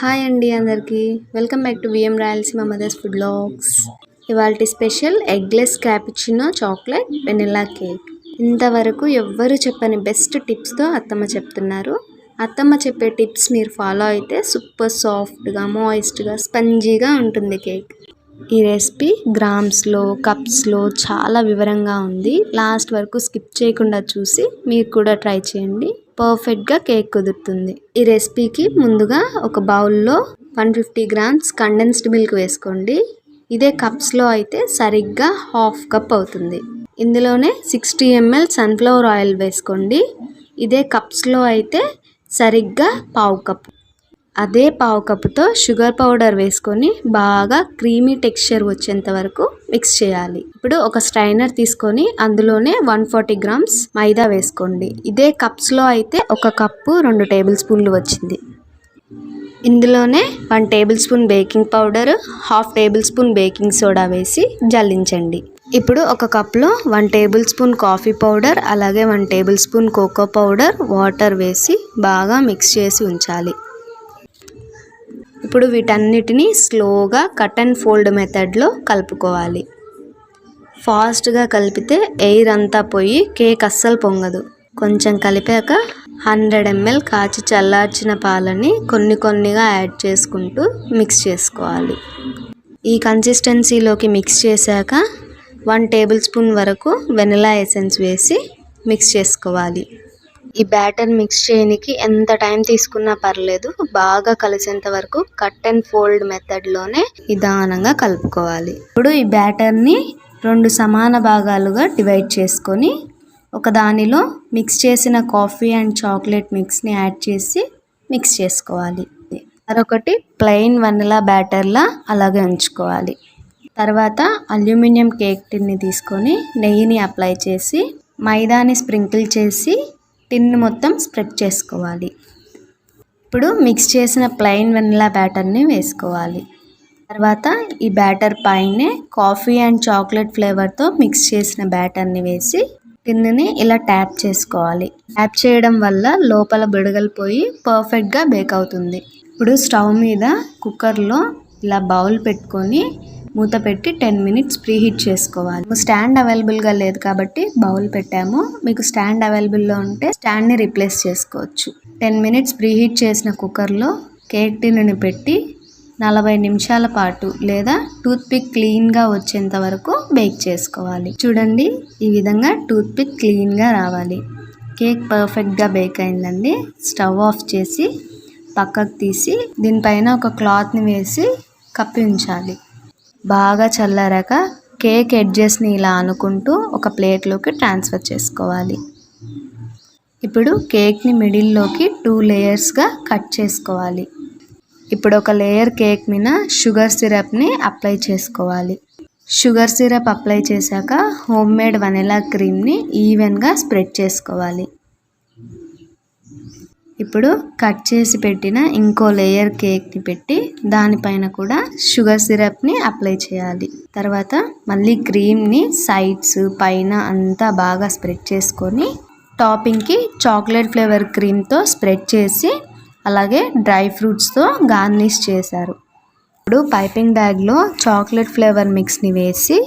Hi అండి అందరికీ. Welcome back to VM Rayalaseema mothers food blogs. ఇవాళ special eggless cappuccino chocolate vanilla cake. ఇంతవరకు ఎవ్వరు చెప్పని బెస్ట్ టిప్స్తో అత్తమ్మ చెప్తున్నారు. అత్తమ్మ చెప్పే టిప్స్ మీరు ఫాలో అయితే సూపర్ సాఫ్ట్గా మాయిస్ట్గా స్పంజీగా ఉంటుంది కేక్. ఈ రెసిపీ గ్రామ్స్లో కప్స్లో చాలా వివరంగా ఉంది. లాస్ట్ వరకు స్కిప్ చేయకుండా చూసి మీరు కూడా ట్రై చేయండి. పర్ఫెక్ట్గా కేక్ కుదురుతుంది. ఈ రెసిపీకి ముందుగా ఒక బౌల్లో one fifty grams condensed milk వేసుకోండి. ఇదే కప్స్లో అయితే సరిగ్గా హాఫ్ కప్ అవుతుంది. ఇందులోనే సిక్స్టీ ఎంఎల్ సన్ఫ్లవర్ ఆయిల్ వేసుకోండి. ఇదే కప్స్లో అయితే సరిగ్గా పావు కప్ అదే పావు కప్పుతో షుగర్ పౌడర్ వేసుకొని బాగా క్రీమీ టెక్స్చర్ వచ్చేంత వరకు మిక్స్ చేయాలి. ఇప్పుడు ఒక స్ట్రైనర్ తీసుకొని అందులోనే వన్ ఫార్టీ గ్రామ్స్ మైదా వేసుకోండి. ఇదే కప్స్లో అయితే ఒక కప్పు రెండు టేబుల్ స్పూన్లు వచ్చింది. ఇందులోనే one tablespoon baking powder half tablespoon baking soda వేసి జల్లించండి. ఇప్పుడు ఒక కప్లో one tablespoon coffee powder అలాగే one tablespoon cocoa powder water వేసి బాగా మిక్స్ చేసి ఉంచాలి. ఇప్పుడు వీటన్నిటిని స్లోగా కట్ అండ్ ఫోల్డ్ మెథడ్లో కలుపుకోవాలి. ఫాస్ట్గా కలిపితే ఎయిర్ అంతా పోయి కేక్ అస్సలు పొంగదు. కొంచెం కలిపాక హండ్రెడ్ ఎంఎల్ కాచి చల్లార్చిన పాలని కొన్ని కొన్నిగా యాడ్ చేసుకుంటూ మిక్స్ చేసుకోవాలి. ఈ కన్సిస్టెన్సీలోకి మిక్స్ చేశాక వన్ టేబుల్ స్పూన్ వరకు వెనిలా ఎసెన్స్ వేసి మిక్స్ చేసుకోవాలి. ఈ బ్యాటర్ మిక్స్ చేయడానికి ఎంత టైం తీసుకున్నా పర్లేదు బాగా కలిసేంత వరకు కట్ అండ్ ఫోల్డ్ మెథడ్లోనే నిదానంగా కలుపుకోవాలి. ఇప్పుడు ఈ బ్యాటర్ని రెండు సమాన భాగాలుగా డివైడ్ చేసుకొని ఒక దానిలో మిక్స్ చేసిన కాఫీ అండ్ చాక్లెట్ మిక్స్ని యాడ్ చేసి మిక్స్ చేసుకోవాలి. మరొకటి ప్లెయిన్ వనిలా బ్యాటర్లా అలాగే ఉంచుకోవాలి. తర్వాత అల్యూమినియం కేక్ టిన్ని తీసుకొని నెయ్యిని అప్లై చేసి మైదాని స్ప్రింకిల్ చేసి టిన్ మొత్తం స్ప్రెడ్ చేసుకోవాలి. ఇప్పుడు మిక్స్ చేసిన ప్లెయిన్ వెనిలా బ్యాటర్ని వేసుకోవాలి. తర్వాత ఈ బ్యాటర్ పైనే కాఫీ అండ్ చాక్లెట్ ఫ్లేవర్తో మిక్స్ చేసిన బ్యాటర్ని వేసి టిన్ని ఇలా ట్యాప్ చేసుకోవాలి. ట్యాప్ చేయడం వల్ల లోపల బిడగలు పోయి పర్ఫెక్ట్గా బేక్ అవుతుంది. ఇప్పుడు స్టవ్ మీద కుక్కర్లో ఇలా బౌల్ పెట్టుకొని మూత పెట్టి టెన్ మినిట్స్ ప్రీ హీట్ చేసుకోవాలి స్టాండ్ అవైలబుల్గా లేదు కాబట్టి బౌల్ పెట్టాము. మీకు స్టాండ్ అవైలబుల్లో ఉంటే స్టాండ్ని రీప్లేస్ చేసుకోవచ్చు. టెన్ మినిట్స్ ప్రీ హీట్ చేసిన కుక్కర్లో కేక్ టిన్నుని పెట్టి నలభై నిమిషాల పాటు లేదా టూత్పిక్ క్లీన్గా వచ్చేంత వరకు బేక్ చేసుకోవాలి. చూడండి ఈ విధంగా టూత్పిక్ క్లీన్గా రావాలి. కేక్ పర్ఫెక్ట్గా బేక్ అయిందండి. స్టవ్ ఆఫ్ చేసి పక్కకు తీసి దీనిపైన ఒక క్లాత్ని వేసి కప్పి ఉంచాలి. బాగా చల్లారాక కేక్ ఎడ్జెస్ని ఇలా అనుకుంటూ ఒక ప్లేట్లోకి ట్రాన్స్ఫర్ చేసుకోవాలి. ఇప్పుడు కేక్ని మిడిల్లోకి టూ లేయర్స్గా కట్ చేసుకోవాలి. ఇప్పుడు ఒక లేయర్ కేక్ మీద షుగర్ సిరప్ని అప్లై చేసుకోవాలి. షుగర్ సిరప్ అప్లై చేశాక హోమ్ మేడ్ వనిలా క్రీమ్ని ఈవెన్గా స్ప్రెడ్ చేసుకోవాలి. ఇప్పుడు కట్ చేసి పెట్టిన ఇంకో లేయర్ కేక్ని పెట్టి దానిపైన కూడా షుగర్ సిరప్ని అప్లై చేయాలి. తర్వాత మళ్ళీ క్రీమ్ని సైడ్స్ పైన అంతా బాగా స్ప్రెడ్ చేసుకొని టాపింగ్కి చాక్లెట్ ఫ్లేవర్ క్రీమ్తో స్ప్రెడ్ చేసి అలాగే డ్రై ఫ్రూట్స్తో గార్నిష్ చేశారు. ఇప్పుడు పైపింగ్ బ్యాగ్లో చాక్లెట్ ఫ్లేవర్ మిక్స్ని వేసి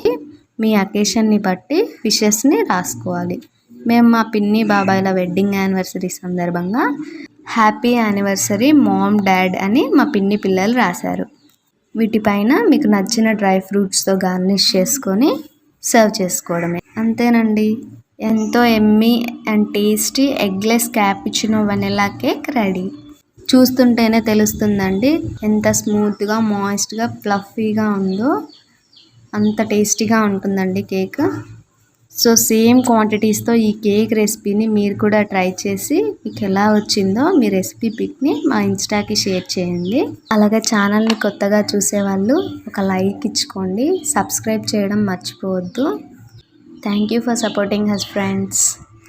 మీ అకేషన్ని బట్టి ఫిషెస్ని రాసుకోవాలి. మేము మా పిన్ని బాబాయ్ల వెడ్డింగ్ యానివర్సరీ సందర్భంగా హ్యాపీ యానివర్సరీ మామ్ డాడ్ అని మా పిన్ని పిల్లలు రాశారు. వీటిపైన మీకు నచ్చిన డ్రై ఫ్రూట్స్తో గార్నిష్ చేసుకొని సర్వ్ చేసుకోవడమే. అంతేనండి. ఎంతో yummy and tasty eggless cappuccino vanilla cake ready. చూస్తుంటేనే తెలుస్తుందండి ఎంత స్మూత్గా మాయిస్ట్గా ఫ్లఫీగా ఉందో. అంత టేస్టీగా ఉంటుందండి కేక్. సో సేమ్ క్వాంటిటీస్తో ఈ కేక్ రెసిపీని మీరు కూడా ట్రై చేసి మీకు ఎలా వచ్చిందో మీ రెసిపీ పిక్ని మా ఇన్స్టాకి షేర్ చేయండి. అలాగే ఛానల్ని కొత్తగా చూసేవాళ్ళు ఒక లైక్ ఇచ్చుకోండి. సబ్స్క్రైబ్ చేయడం మర్చిపోవద్దు. Thank you for supporting us friends.